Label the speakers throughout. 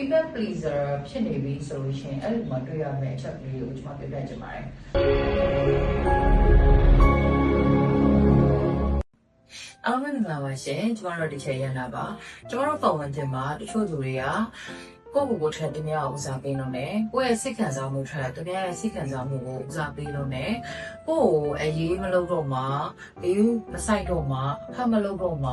Speaker 1: people pleaser ဖြစ်နေပြီဆိုလို့ရှိရင်အဲ့ဒီမှာတွေ့ရမယ့်အချက်ကလေးကိုကျွန်မပြပြချင်ပါတယ်အားလုံးမင်္ဂလာပါရှင်ကျမတို့ဒီချက်ရနာပါကျမတို့ပုံဝင်တင်မှာတချို့လူတွေကကိုယ့်ကိုယ်ကိုထက်တများဦးစားပေးလို့ ਨੇ ကိုယ့်ရဲ့စိတ်ခံစားမှုထက်တများရဲ့စိတ်ခံစားမှုကိုဦးစားပေးလို့ ਨੇ ကိုယ့်ကိုအရေးမလုပ်တော့မှဘေးမဆိုင်တော့မှဖတ်မလုပ်တော့မှ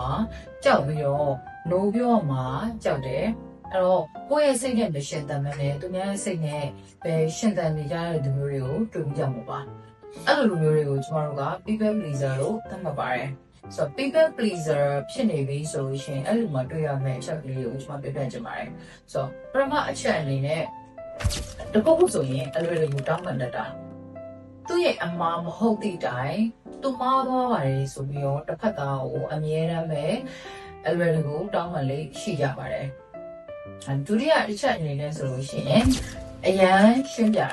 Speaker 1: ကြောက်ပြီးတော့နိုးပြောမှကြောက်တယ် အဲ့တော့ကိုယ့်ရဲ့စိတ်နဲ့မရှင်တန်မနဲ့သူများရဲ့စိတ်နဲ့ပဲရှင်တန်နေကြတဲ့လူမျိုးတွေကိုတွေ့ကြမှာပါအဲ့လိုလူမျိုးတွေကိုကျမတို့က people pleaser လို့သတ်မှတ်ပါတယ်ဆိုတော့ people pleaser ဖြစ်နေပြီဆိုလို့ရှိရင်အဲ့လိုမှတွေ့ရမယ့်အချက်ကလေးကိုကျွန်မပြပြချင်ပါတယ်ဆိုတော့ပထမအချက်အနေနဲ့တပုတ်ဆိုရင်အလွယ်တကူတောင်းပန်တတ်တာသူ့ရဲ့အမှားမဟုတ်သည့်တိုင်သူမှားသွားပါတယ်ဆိုပြီးတော့တစ်ဖက်ကဟိုအမြဲတမ်းပဲအလွယ်တကူတောင်းပန်လေးရှိကြပါတယ်အဲ ဒုတိယတစ်ချက်အနေနဲ့ဆိုလို့ရှိရင်အရန်ရှင်းပြတာ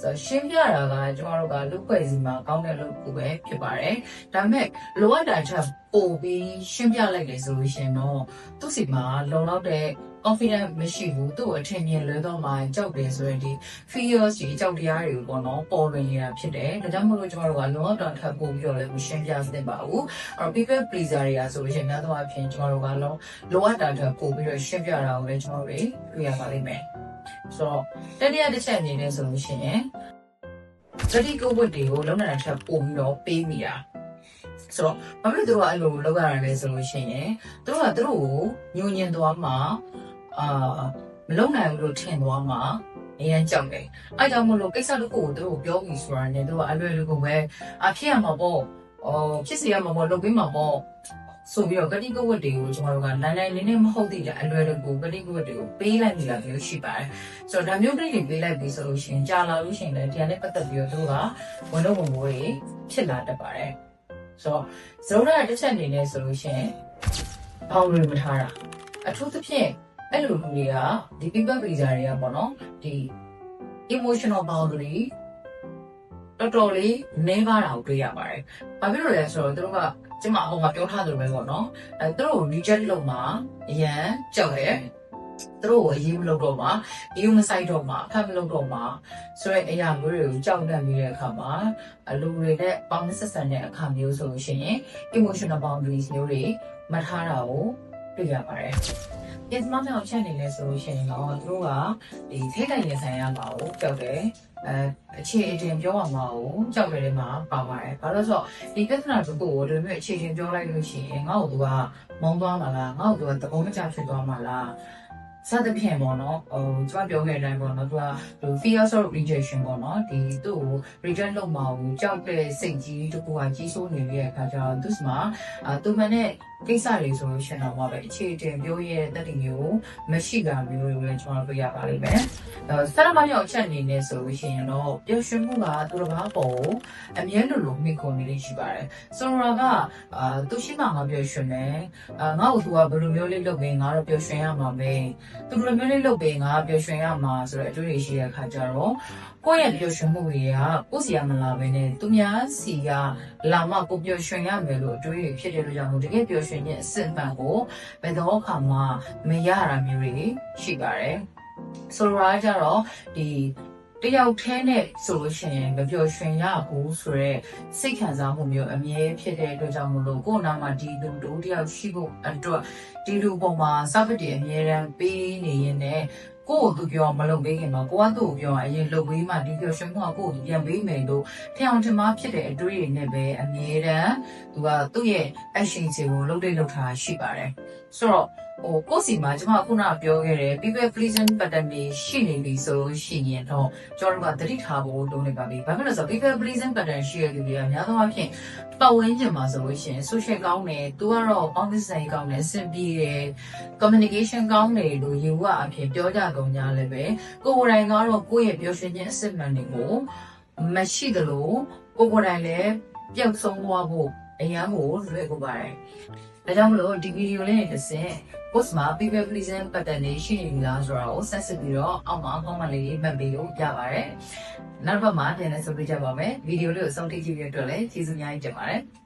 Speaker 1: ဆိုတော့ရှင်းပြတာကကျွန်တော်တို့ကလူဖွဲ့စီမှာကောင်းတဲ့လူကိုပဲဖြစ်ပါတယ်။ဒါပေမဲ့လိုအပ်တာချက်ပို့ပြီးရှင်းပြလိုက်လေဆိုလို့ရှိရင်တော့သူ့စီမှာလုံလောက်တဲ့ confidence မရှိဘူးသူ့အထင်မြင်လွဲတော့မှကြောက်တယ်ဆိုရင်ဒီ fears ကြီးကြောက်တရားတွေကိုပေါ့နော်ပေါ်လွင်နေတာဖြစ်တယ်။ဒါကြောင့်မို့လို့ကျွန်တော်တို့ကလုံလောက်တာထပ်ပို့ပြီးတော့လည်းမရှင်းပြသင့်ပါဘူး။အဲ့တော့ people pleaser တွေကဆိုလို့ရှိရင်များသောအားဖြင့်ကျွန်တော်တို့ကလုံလိုအပ်တာထပ်ပို့ပြီးတော့ရှင်းပြတာကိုလည်းကျွန်တော်တို့တွေ့ရပါလိမ့်မယ်။ ဆိုတော့တတိယတစ်ချက်အနေနဲ့ဆိုလို့ရှိရင်တတိကဝတ်တွေကိုလုံးနိုင်တဲ့ပို့ပြီးတော့ပေးမိတာဆိုတော့ဘာဖြစ်လို့သူတို့ကအဲ့လိုလောက်ရတာလဲဆိုလို့ရှိရင်သူတို့ကသူတို့ကိုညှို့ညင်သွားမှာအာမလုံနိုင်ဘူးလို့ထင်သွားမှာအရင်ကြောက်တယ်အဲ့ကြောင့်မလို့ကိစ္စတစ်ခုကိုသူတို့ပြောပြီးဆိုတာနဲ့သူကအလွယ်လွယ်ကိုပဲအဖြစ်ရမှာပေါ့အော်ဖြစ်စီရမှာပေါ့လုပ်ပြီးမှာပေါ့ ဆိုပြီးတော့ဂတိကဝတ်တွေကိုကျွန်တော်တို့ကနိုင်နိုင်လေးနဲ့မဟုတ်သေးတဲ့အလွယ်တကူဂတိကဝတ်တွေကိုပေးလိုက်မိတာမျိုးရှိပါတယ်။ဆိုတော့ဒါမျိုးတွေပေးလိုက်ပြီဆိုလို့ရှိရင်ကြာလာလို့ရှိရင်လည်းတရားနဲ့ပတ်သက်ပြီးတော့သူကဝန်တော့ဝန်မိုးတွေဖြစ်လာတတ်ပါတယ်။ဆိုတော့ဇောရတစ်ချက်အနေနဲ့ဆိုလို့ရှိရင်ဘောင်းတွေမထားတာအထူးသဖြင့်အဲ့လိုလူတွေကဒီ people pleaser တွေကပေါ့နော်ဒီ emotional boundary တော်တော်လေးနည်းပါးတာကိုတွေ့ရပါတယ်။ဘာဖြစ်လို့လဲဆိုတော့သူတို့က ကျမအဟောကပြောထားသလိုပဲပေါ့နော်။အဲသူတို့ကို reject လုပ်မှာအရန်ကြောက်ရဲ။သူတို့ကိုအရေးမလုပ်တော့မှာအယူမဆိုင်တော့မှာအခက်မလုပ်တော့မှာဆိုရဲအရာမျိုးတွေကိုကြောက်တတ်ပြီးတဲ့အခါမှာအလူတွေနဲ့ပေါင်းဆက်ဆံတဲ့အခါမျိုးဆိုလို့ရှိရင် emotional boundaries မျိုးတွေမထားတာကိုတွေ့ရပါတယ်။ပြင်စမမြောင်ချက်နေလဲဆိုလို့ရှိရင်တော့သူတို့ကဒီထိတ်တိုင်ရင်ဆိုင်ရမှာကိုကြောက်တယ် အဲအခြေအတင်ပြောအောင်မှာကိုကြောက်တယ်ထဲမှာပါပါတယ်ဘာလို့လဲဆိုတော့ဒီပြဿနာတစ်ခုကိုဒီလိုမျိုးအခြေအတင်ပြောလိုက်လို့ရှိရင်ငါ့ကိုသူကမုန်းသွားမှာလားငါ့ကိုသူကတကုံးမချဖြစ်သွားမှာလားစသဖြင့်ပေါ့နော်ဟိုကျွန်မပြောခဲ့တဲ့အတိုင်းပေါ့နော်သူကဟို fear of rejection ပေါ့နော်ဒီသူ့ကို reject လုပ်မှာကိုကြောက်တဲ့စိတ်ကြီးတစ်ခုကကြီးစိုးနေတဲ့အခါကျတော့သူ့မှာအာသူမနဲ့ကိစ္စတွေဆိုလို့ရှိရင်တော့ပဲအခြေအတင်ပြောရဲ့တက်တည်မျိုးမရှိတာမျိုးတွေလည်းကျွန်တော်တို့ရပါလိမ့်မယ်။အဲဆရာမရောက်ချက်အနေနဲ့ဆိုလို့ရှိရင်တော့ပျော်ရွှင်မှုကသူတစ်ပါးပေါ်အမြဲလိုလိုမိကုန်နေလေးရှိပါတယ်။ဆိုတော့ကအာသူရှိမှငါပျော်ရွှင်တယ်။အာငါ့ကိုသူကဘယ်လိုမျိုးလေးလုပ်ပေးငါတော့ပျော်ရွှင်ရမှာပဲ။သူဘယ်လိုမျိုးလေးလုပ်ပေးငါပျော်ရွှင်ရမှာဆိုတဲ့အတွေ့အကြုံရှိတဲ့အခါကျတော့ကိုယ့်ရဲ့ပျော်ရွှင်မှုတွေကကိုယ့်စီကမလာဘဲနဲ့သူများစီကလာမှကိုပျော်ရွှင်ရမယ်လို့အတွေးဖြစ်တဲ့လို့ကြောင့်တကယ်ပျော်ရွှင်ခြင်းအစစ်အမှန်ကိုဘယ်တော့မှမရတာမျိုးတွေရှိပါတယ်ဆိုတော့ကြတော့ဒီတယောက်တည်းနဲ့ဆိုလို့ရှိရင်မပျော်ရွှင်ရဘူးဆိုတော့စိတ်ခံစားမှုမျိုးအမြဲဖြစ်တဲ့အတွက်ကြောင့်မလို့ကိုယ်နာမှာဒီလူတို့တယောက်ရှိဖို့အတွက်ဒီလူပေါ်မှာစပတိအမြဲတမ်းပေးနေရင်လည်း ကိုယ့်ကိုသူပြောမလုပ်ပေးခင်တော့ကိုကသူ့ကိုပြောအရင်လုပ်ပေးမှဒီပြောရှင်ကကိုယ့်ကိုပြန်ပေးမယ်လို့ထင်အောင်ထင်မှားဖြစ်တဲ့အတွေးတွေနဲ့ပဲအမြဲတမ်းသူကသူ့ရဲ့ action တွေကိုလုပ်တဲ့လုပ်ထားရှိပါတယ် ဆိုတော့ဟိုကိုယ့်စီမှာကျွန်မခုနပြောခဲ့တဲ့ people pleasing pattern တွေရှိနေပြီဆိုလို့ရှိရင်တော့ကျွန်တော်တို့ကသတိထားဖို့လုပ်နေပါပြီ။ဘာဖြစ်လို့လဲဆိုတော့ people pleasing pattern ရှိရတဲ့လူတွေကများသောအားဖြင့်ပတ်ဝန်းကျင်မှာဆိုလို့ရှိရင် social ကောင်းတယ်။ तू ကတော့ boundary ဆိုင်ကောင်းတယ်၊စင်ပြေတယ်။ communication ကောင်းတယ်လို့ယူဝအဖြစ်ပြောကြကုန်ကြလည်းပဲကိုယ်ကိုယ်တိုင်ကတော့ကိုယ့်ရဲ့ပြောရှင်ခြင်းအစစ်မှန်တွေကိုမရှိသလိုကိုယ်ကိုယ်တိုင်လည်းပျောက်ဆုံးသွားဖို့အရန်ကိုလွယ်ကူပါတယ်။ ဒါကြောင့်မလို့ဒီဗီဒီယိုလေးနဲ့တစ်ဆင့် post မှာ people pleasing pattern တွေရှိနေပြီလားဆိုတာကိုဆက်စစ်ပြီးတော့အောက်မှာ comment လေးမှတ်ပေးလို့ရပါတယ်။နောက်တစ်ပတ်မှာပြန်လည်ဆုံတွေ့ကြပါမယ်။ဗီဒီယိုလေးကိုဆုံးထိကြည့်ပြီးတော့လည်းကျေးဇူးအများကြီးတင်ပါတယ်။